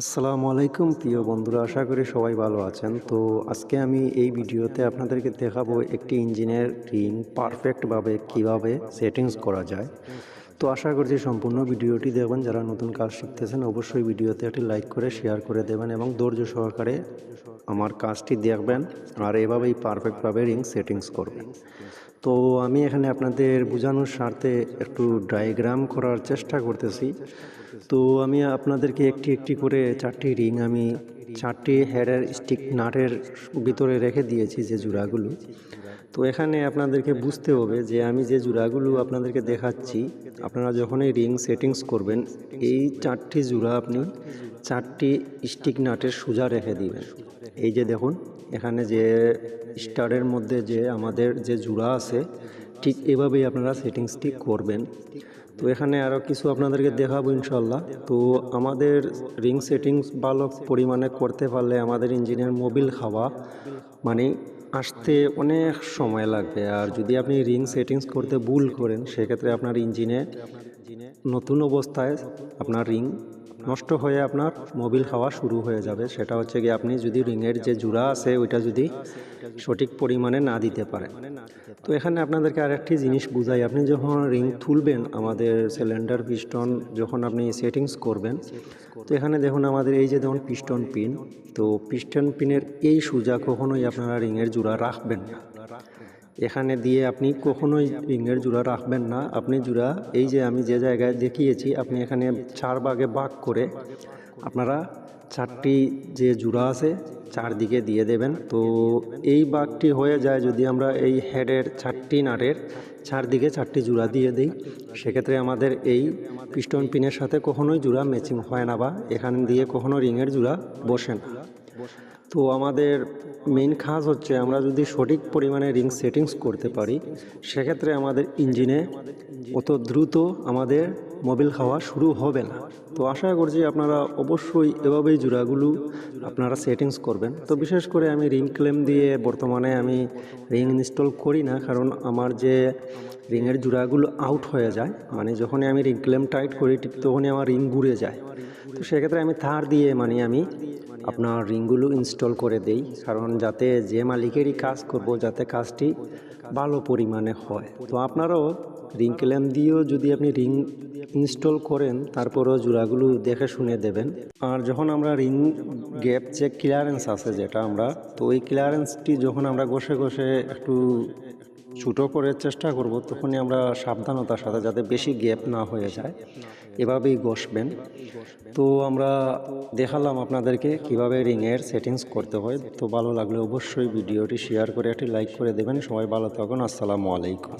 আসসালামু আলাইকুম, প্রিয় বন্ধুরা, আশা করি সবাই ভালো আছেন। তো আজকে আমি এই ভিডিওতে আপনাদেরকে দেখাবো একটি ইঞ্জিনের রিং পারফেক্টভাবে কীভাবে সেটিংস করা যায়। তো আশা করছি সম্পূর্ণ ভিডিওটি দেখবেন। যারা নতুন কাজ শিখতেছেন, অবশ্যই ভিডিওতে একটি লাইক করে, শেয়ার করে দেবেন এবং ধৈর্য সহকারে আমার কাজটি দেখবেন আর এভাবেই পারফেক্টভাবে রিং সেটিংস করবেন। তো আমি এখানে আপনাদের বোঝানোর স্বার্থে একটু ডায়াগ্রাম করার চেষ্টা করতেছি। তো আমি আপনাদেরকে একটি একটি করে চারটি রিং আমি চারটি হেয়ারের স্টিক নাটের ভিতরে রেখে দিয়েছি যে জোড়াগুলো। তো এখানে আপনাদেরকে বুঝতে হবে যে আমি যে জোড়াগুলো আপনাদেরকে দেখাচ্ছি, আপনারা যখনই রিং সেটিংস করবেন, এই চারটি জোড়া আপনি চারটি স্টিক নাটের সোজা রেখে দিবেন। এই যে দেখুন এখানে যে স্টারের মধ্যে যে আমাদের যে জোড়া আছে, ঠিক এভাবেই আপনারা সেটিংসটি করবেন। তো এখানে আরও কিছু আপনাদেরকে দেখাবো ইনশাল্লাহ তো আমাদের রিং সেটিংস ভালো পরিমাণে করতে পারলে আমাদের ইঞ্জিনের মোবিল খাওয়া মানে আসতে অনেক সময় লাগবে। আর যদি আপনি রিং সেটিংস করতে ভুল করেন, সেক্ষেত্রে আপনার ইঞ্জিনে নতুন অবস্থায় আপনার রিং নষ্ট হয়ে আপনার মোবিল খাওয়া শুরু হয়ে যাবে। সেটা হচ্ছে কি আপনি যদি রিংয়ের যে জোড়া আছে, ওইটা যদি সঠিক পরিমাণে না দিতে পারেন। তো এখানে আপনাদেরকে আরেকটি জিনিস বুঝাই। আপনি যখন রিং তুলবেন আমাদের সিলিন্ডার, পিস্টন, যখন আপনি সেটিংস করবেন, তো এখানে দেখুন আমাদের এই যে দেখুন পিস্টন পিন, তো পিস্টন পিনের এই সুজা কখনোই আপনারা রিংয়ের জোড়া রাখবেন না। এখানে দিয়ে আপনি কখনোই রিংয়ের জোড়া রাখবেন না। আপনি জোড়া, এই যে আমি যে জায়গায় দেখিয়েছি, আপনি এখানে চার ভাগে ভাগ করে আপনারা চারটি যে জোড়া আছে, চারদিকে দিয়ে দেবেন। তো এই বাঘটি হয়ে যায় যদি আমরা এই হেডের চারটি নাটের চারদিকে চারটি জোড়া দিয়ে দিই, সেক্ষেত্রে আমাদের এই পিস্টন পিনের সাথে কখনোই জোড়া ম্যাচিং হয় না বা এখান দিয়ে কখনো রিংয়ের জোড়া বসে না। তো আমাদের মেইন কাজ হচ্ছে আমরা যদি সঠিক পরিমাণে রিং সেটিংস করতে পারি, সেক্ষেত্রে আমাদের ইঞ্জিনে অত দ্রুত আমাদের মোবিল খাওয়া শুরু হবে না। তো আশা করছি আপনারা অবশ্যই এভাবেই জোড়াগুলো আপনারা সেটিংস করবেন। তো বিশেষ করে আমি রিং ক্লেম দিয়ে বর্তমানে আমি রিং ইনস্টল করি না, কারণ আমার যে রিংয়ের জোড়াগুলো আউট হয়ে যায় মানে যখনই আমি রিং ক্লেম টাইট করি তখনই আমার রিং ঘুরে যায়। তো সেক্ষেত্রে আমি তার দিয়ে মানে আমি আপনার রিংগুলো ইনস্টল করে দেই, কারণ যাতে যে মালিকেরই কাজ করব, যাতে কাজটি ভালো পরিমাণে হয়। তো আপনারাও রিং ক্ল্যাম দিয়েও যদি আপনি রিং ইনস্টল করেন, তারপরেও জোড়াগুলো দেখে শুনে দেবেন। আর যখন আমরা রিং গ্যাপ যে ক্লিয়ারেন্স আছে যেটা আমরা, তো ওই ক্লিয়ারেন্সটি যখন আমরা ঘষে ঘষে একটু ছোটো করার চেষ্টা করব, তখনই আমরা সাবধানতার সাথে যাতে বেশি গ্যাপ না হয়ে যায়। এভাবেই ঘষবেন। তো আমরা দেখালাম আপনাদেরকে কীভাবে রিংয়ের সেটিংস করতে হয়। তো ভালো লাগলে অবশ্যই ভিডিওটি শেয়ার করে একটি লাইক করে দেবেন। সবাই ভালো থাকুন। আসসালামু আলাইকুম।